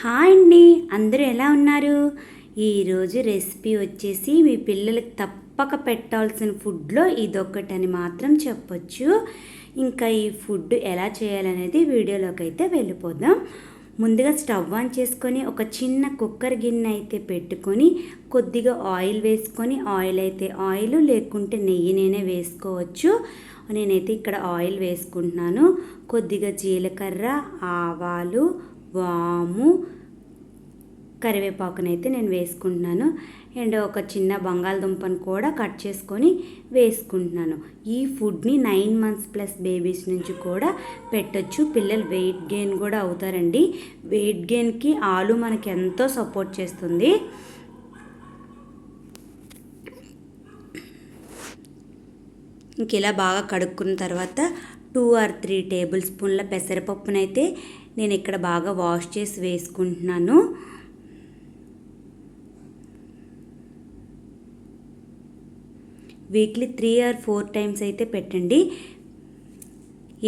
Hi అండి అందరూ ఎలా ఉన్నారు? ఈరోజు రెసిపీ వచ్చేసి మీ పిల్లలకి తప్పక పెట్టాల్సిన ఫుడ్లో ఇదొక్కటని మాత్రం చెప్పొచ్చు. ఇంకా ఈ ఫుడ్ ఎలా చేయాలనేది వీడియోలోకి అయితే వెళ్ళిపోదాం. ముందుగా స్టవ్ ఆన్ చేసుకొని ఒక చిన్న కుక్కర్ గిన్నె అయితే పెట్టుకొని కొద్దిగా ఆయిల్ వేసుకొని ఆయిల్ అయితే ఆయిల్ లేకుంటే నెయ్యి నేనే వేసుకోవచ్చు. నేనైతే ఇక్కడ ఆయిల్ వేసుకుంటున్నాను. కొద్దిగా జీలకర్ర ఆవాలు వాము కరివేపాకునైతే నేను వేసుకుంటున్నాను. అండ్ ఒక చిన్న బంగాళదుంపను కూడా కట్ చేసుకొని వేసుకుంటున్నాను. ఈ ఫుడ్ని నైన్ మంత్స్ ప్లస్ బేబీస్ నుంచి కూడా పెట్టచ్చు. పిల్లలు వెయిట్ గెయిన్ కూడా అవుతారండి. వెయిట్ గెయిన్కి ఆలు మనకి ఎంతో సపోర్ట్ చేస్తుంది. ఇంక ఇలా బాగా కడుక్కున్న తర్వాత టూ ఆర్ త్రీ టేబుల్ స్పూన్ల పెసరపప్పునైతే నేను ఇక్కడ బాగా వాష్ చేసి వేసుకుంటున్నాను. Weekly three or four times అయితే పెట్టండి.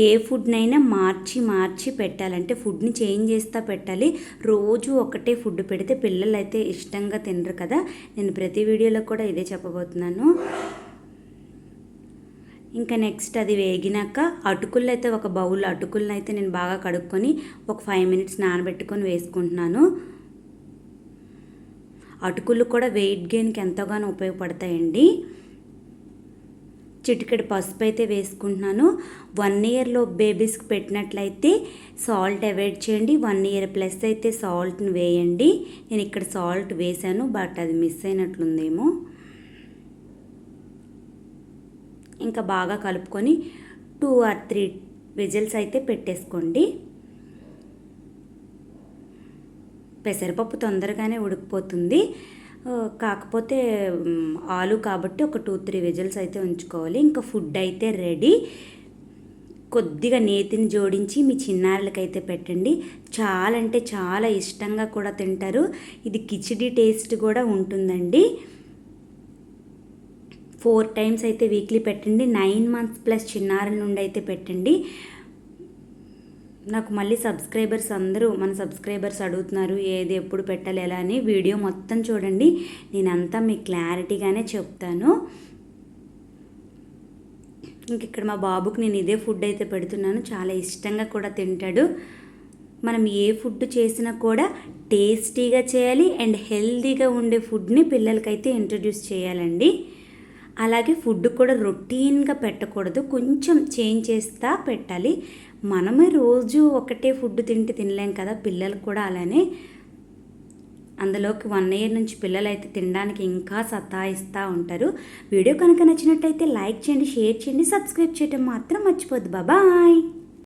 ఏ ఫుడ్నైనా మార్చి మార్చి పెట్టాలంటే ఫుడ్ని చేంజ్ చేస్తా పెట్టాలి. రోజు ఒకటే ఫుడ్ పెడితే పిల్లలు అయితే ఇష్టంగా తినరు కదా. నేను ప్రతి వీడియోలో కూడా ఇదే చెప్పబోతున్నాను. ఇంకా నెక్స్ట్ అది వేగినాక అటుకులు అయితే ఒక బౌల్ అటుకులను అయితే నేను బాగా కడుక్కొని ఒక ఫైవ్ మినిట్స్ నానబెట్టుకొని వేసుకుంటున్నాను. అటుకులు కూడా వెయిట్ గెయిన్కి ఎంతగానో ఉపయోగపడతాయండి. చిటికెడు పసుపు అయితే వేసుకుంటున్నాను వన్ ఇయర్లో బేబీస్కి పెట్టినట్లయితే సాల్ట్ అవాయిడ్ చేయండి. వన్ ఇయర్ ప్లస్ అయితే సాల్ట్ని వేయండి. నేను ఇక్కడ సాల్ట్ వేసాను బట్ అది మిస్ అయినట్లుందేమో. ఇంకా బాగా కలుపుకొని టూ ఆర్ త్రీ విజిల్స్ అయితే పెట్టేసుకోండి. పెసరపప్పు తొందరగానే ఉడికిపోతుంది. కాకపోతే ఆలు కాబట్టి ఒక టూ త్రీ విజిల్స్ అయితే ఉంచుకోవాలి. ఇంకా ఫుడ్ అయితే రెడీ. కొద్దిగా నేతిని జోడించి మీ చిన్నారులకైతే పెట్టండి. చాలా అంటే చాలా ఇష్టంగా కూడా తింటారు. ఇది కిచిడి టేస్ట్ కూడా ఉంటుందండి. ఫోర్ టైమ్స్ అయితే వీక్లీ పెట్టండి. నైన్ మంత్స్ ప్లస్ చిన్నారుల నుండి అయితే పెట్టండి. నాకు మళ్ళీ సబ్స్క్రైబర్స్ అందరూ మన సబ్స్క్రైబర్స్ అడుగుతున్నారు ఏది ఎప్పుడు పెట్టాలి ఎలా అని వీడియో మొత్తం చూడండి. నేనంతా మీకు క్లారిటీగానే చెప్తాను. ఇంక ఇక్కడ మా బాబుకి నేను ఇదే ఫుడ్ అయితే పెడుతున్నాను. చాలా ఇష్టంగా కూడా తింటాడు. మనం ఏ ఫుడ్ చేసినా కూడా టేస్టీగా చేయాలి అండ్ హెల్తీగా ఉండే ఫుడ్ని పిల్లలకైతే ఇంట్రడ్యూస్ చేయాలండి. అలాగే ఫుడ్ కూడా రొటీన్గా పెట్టకూడదు. కొంచెం చేంజ్ చేస్తా పెట్టాలి. మనమే రోజు ఒకటే ఫుడ్ తింటే తినలేం కదా పిల్లలు కూడా అలానే. అందులోకి వన్ ఇయర్ నుంచి పిల్లలు అయితే తినడానికి ఇంకా సతాయిస్తూ ఉంటారు. వీడియో కనుక నచ్చినట్టయితే లైక్ చేయండి షేర్ చేయండి సబ్స్క్రైబ్ చేయటం మాత్రం మర్చిపోద్దు బాబాయ్